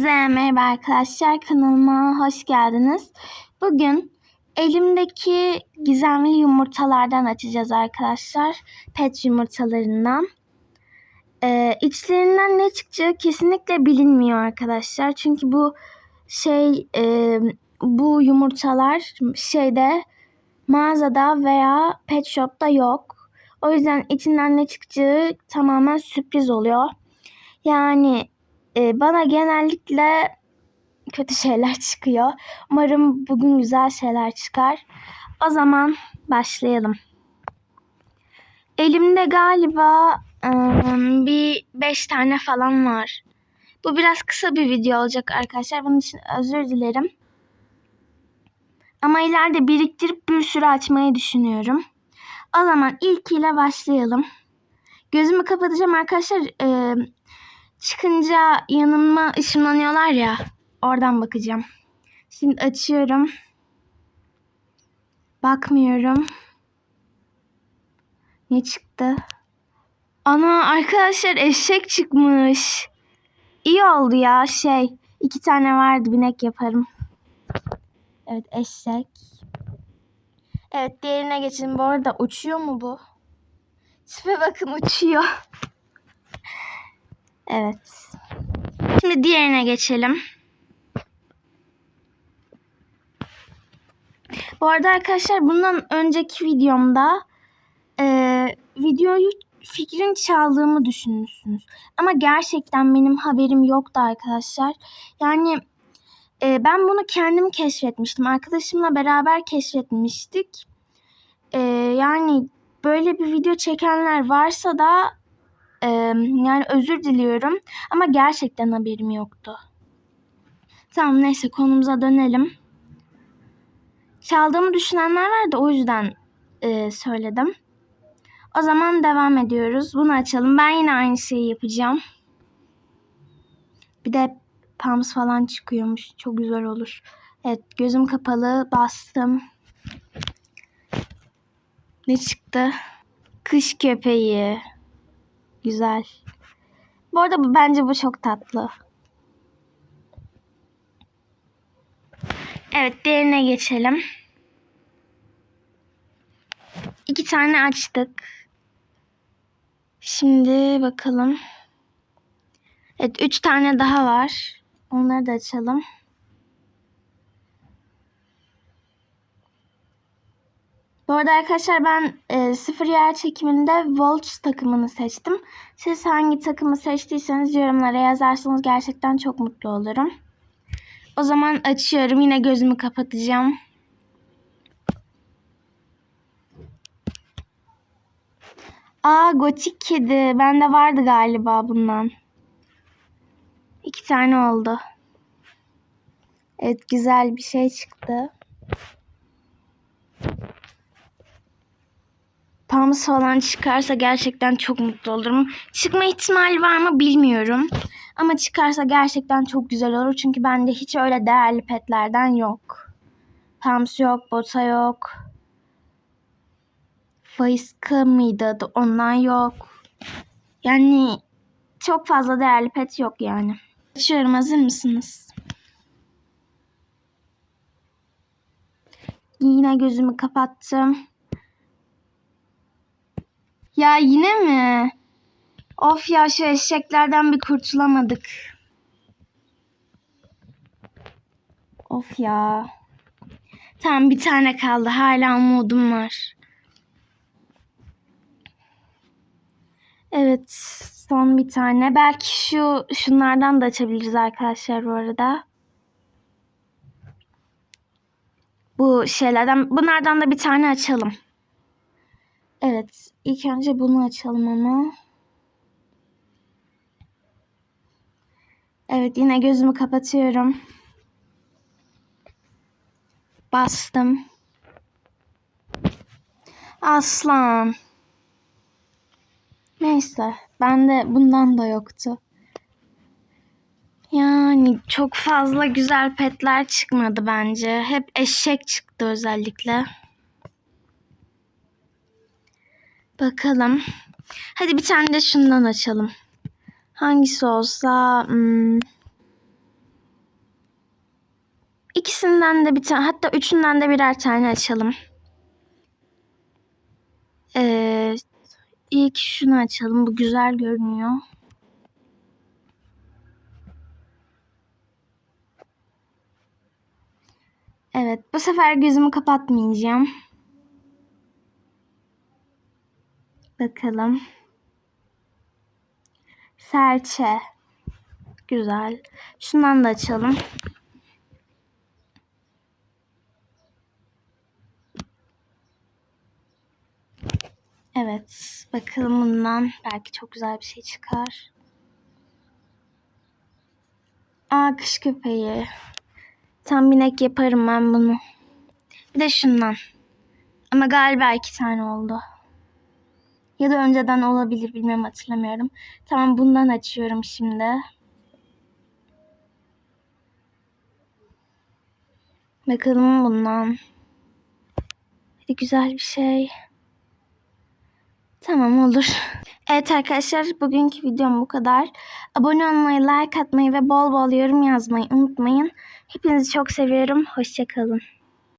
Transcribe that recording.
Hepinize merhaba arkadaşlar kanalıma hoş geldiniz. Bugün elimdeki gizemli yumurtalardan açacağız arkadaşlar. Pet yumurtalarından. Ee, içlerinden ne çıkacağı kesinlikle bilinmiyor arkadaşlar. Çünkü bu şey e, bu yumurtalar şeyde mağazada veya pet shop'ta yok. O yüzden içinden ne çıkacağı tamamen sürpriz oluyor. Yani e, bana genellikle kötü şeyler çıkıyor. Umarım bugün güzel şeyler çıkar. O zaman başlayalım. Elimde galiba ıı, bir 5 tane falan var. Bu biraz kısa bir video olacak arkadaşlar. Bunun için özür dilerim. Ama ileride biriktirip bir sürü açmayı düşünüyorum. O zaman ilkiyle başlayalım. Gözümü kapatacağım arkadaşlar. Ee, çıkınca yanıma ışınlanıyorlar ya. Oradan bakacağım. Şimdi açıyorum. Bakmıyorum. Ne çıktı? Ana arkadaşlar eşek çıkmış. İyi oldu ya şey. iki tane vardı binek yaparım. Evet eşek. Evet diğerine geçelim. Bu arada uçuyor mu bu? Tipe bakın uçuyor. Evet. Şimdi diğerine geçelim. Bu arada arkadaşlar bundan önceki videomda e, videoyu fikrin çaldığımı düşünmüşsünüz. Ama gerçekten benim haberim yoktu arkadaşlar. Yani e, ben bunu kendim keşfetmiştim. Arkadaşımla beraber keşfetmiştik. E, yani böyle bir video çekenler varsa da e, yani özür diliyorum. Ama gerçekten haberim yoktu. Tamam neyse konumuza dönelim. Çaldığımı düşünenler vardı o yüzden e, söyledim. O zaman devam ediyoruz. Bunu açalım. Ben yine aynı şeyi yapacağım. Bir de pams falan çıkıyormuş. Çok güzel olur. Evet gözüm kapalı bastım. Ne çıktı? Kış köpeği. Güzel. Bu arada bu, bence bu çok tatlı. Evet diğerine geçelim. İki tane açtık. Şimdi bakalım. Evet üç tane daha var. Onları da açalım. Bu arada arkadaşlar ben e, sıfır yer çekiminde Volts takımını seçtim. Siz hangi takımı seçtiyseniz yorumlara yazarsanız gerçekten çok mutlu olurum. O zaman açıyorum. Yine gözümü kapatacağım. Aa gotik kedi. Bende vardı galiba bundan. İki tane oldu. Evet güzel bir şey çıktı. Pams falan çıkarsa gerçekten çok mutlu olurum. Çıkma ihtimali var mı bilmiyorum. Ama çıkarsa gerçekten çok güzel olur. Çünkü bende hiç öyle değerli petlerden yok. Pams yok, bota yok. Faiska mıydı adı? Ondan yok. Yani çok fazla değerli pet yok yani. Açıyorum hazır mısınız? Yine gözümü kapattım. Ya yine mi? Of ya şu eşeklerden bir kurtulamadık. Of ya. Tamam bir tane kaldı. Hala umudum var. Evet son bir tane. Belki şu şunlardan da açabiliriz arkadaşlar bu arada. Bu şeylerden bunlardan da bir tane açalım. Evet ilk önce bunu açalım ama. Evet yine gözümü kapatıyorum. Bastım. Aslan. Neyse. Bende bundan da yoktu. Yani çok fazla güzel petler çıkmadı bence. Hep eşek çıktı özellikle. Bakalım. Hadi bir tane de şundan açalım. Hangisi olsa... Hmm, İkisinden de bir tane hatta üçünden de birer tane açalım. Ee, ilk şunu açalım. Bu güzel görünüyor. Evet, bu sefer gözümü kapatmayacağım. Bakalım. Serçe. Güzel. Şundan da açalım. Evet. Bakalım bundan. Belki çok güzel bir şey çıkar. Aa kış köpeği. Tam binek yaparım ben bunu. Bir de şundan. Ama galiba iki tane oldu. Ya da önceden olabilir bilmiyorum hatırlamıyorum. Tamam bundan açıyorum şimdi. Bakalım bundan. Hadi güzel bir şey. Tamam olur. Evet arkadaşlar bugünkü videom bu kadar. Abone olmayı, like atmayı ve bol bol yorum yazmayı unutmayın. Hepinizi çok seviyorum. Hoşçakalın.